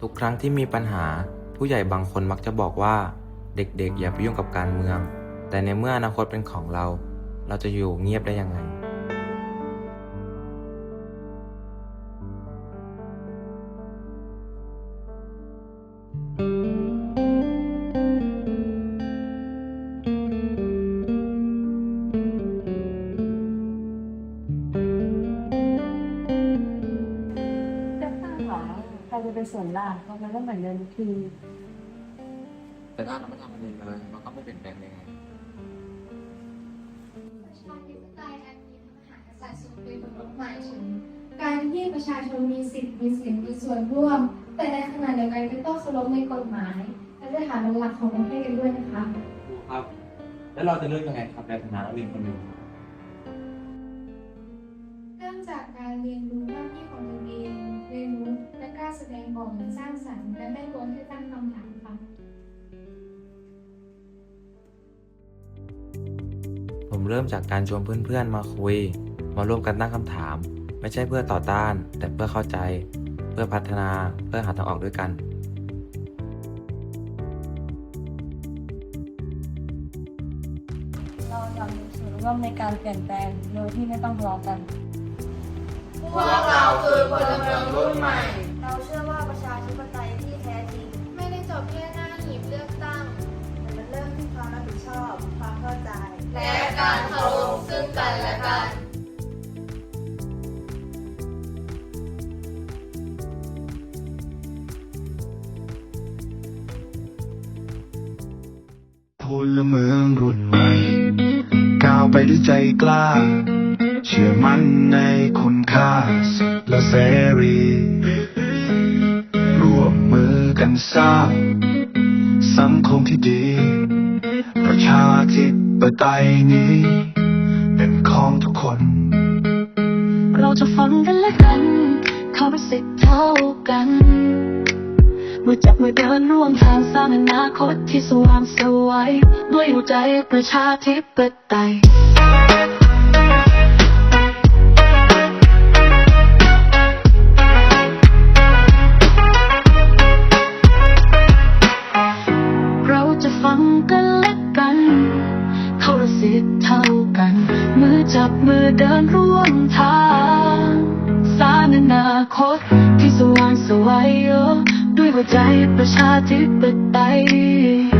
ทุกครั้งที่มีปัญหา ผู้ใหญ่บางคนมักจะบอกว่า เด็กๆ อย่าไปยุ่งกับการเมือง แต่ในเมื่ออนาคตเป็นของเรา เราจะอยู่เงียบได้ยังไง เป็นส่วนล่างเพราะมันก็เหมือนเดิมทุกทีแต่ถ้าเราไม่ทำอะไรเลยมันก็ไม่เปลี่ยนแปลงเลยไงประชาธิปไตยอันมีพระมหากษัตริย์ทรงเป็นบทหมายถึงการที่ประชาชนมีสิทธิ์มีเสียงมีส่วนร่วม แต่ในขณะเดียวกันก็ต้องเคารพในกฎหมาย และสถาบันหลักของประเทศกันด้วยนะคะครับ แล้วเราจะเลือกยังไงครับในฐานะนักเรียนคนหนึ่งเริ่มจากการเรียนรู้หน้าที่ของตนเองเรียนรู้และ กล้าแสดงออกอย่างสร้างสรรค์และไม่กลัวที่จะตั้งคำถามค่ะผมเริ่มจากการชวนเพื่อนๆมาคุย มาร่วมกันตั้งคำถาม ไม่ใช่เพื่อต่อต้าน แต่เพื่อเข้าใจ เพื่อพัฒนาเพื่อหาทางออกด้วยกันเราอยากมีส่วนร่วมในการเปลี่ยนแปลงโดยที่ไม่ต้องทะเลาะกัน พวกเราคือพลเมืองรุ่นใหม่ พลเมืองรุ่นใหม่ก้าวไปด้วยใจกล้า เชื่อมั่นในคุณค่าสิทธิและเสรี ร่วมมือกันสร้างสังคมที่ดี ประชาธิปไตยนี้ เป็นของทุกคน เราจะฟังกันและกัน เขาเป็นสิทธิ์เท่ากัน มือจับมือเดินร่วมทางสร้างอนาคตที่สว่างสวยด้วยหัวใจประชาธิปไตยเราจะฟังกันและกันเขาสิทธิ์เท่ากันมือจับมือเดินร่วมทางสร้างอนาคตที่สว่างสวยด้วย หัวใจประชาธิปไตย